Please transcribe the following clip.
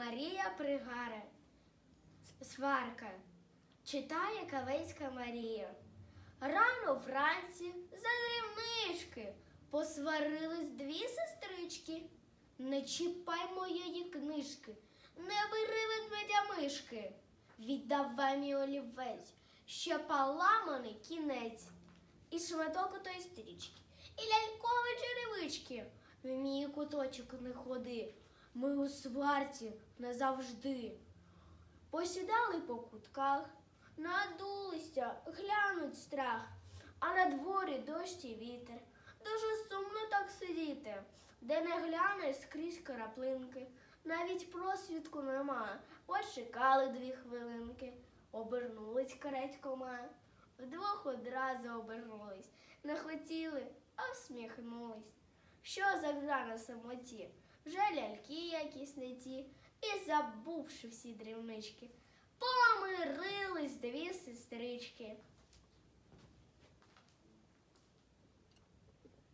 Марія Пригаре, сварка, читає Кавейська Марія. Рано вранці за дрібнички посварились дві сестрички. Не чіпай моєї книжки, не бери ведмедя мишки. Віддавай мій олівець, ще поламаний кінець. І шматок отої стрічки, і лялькові черевички. В мій куточок не ходи, ми у сварці назавжди. Посідали по кутках, надулися, глянуть страх, а на дворі дощ і вітер. Дуже сумно так сидіти, де не глянеш скрізь краплинки. Навіть просвідку нема. Почекали дві хвилинки, обернулись каретькома. Вдвох одразу обернулись, не хотіли, а всміхнулись. Що за на самоті? Вже ляльки якісь не ті, і забувши всі дрібнички, помирились дві сестрички.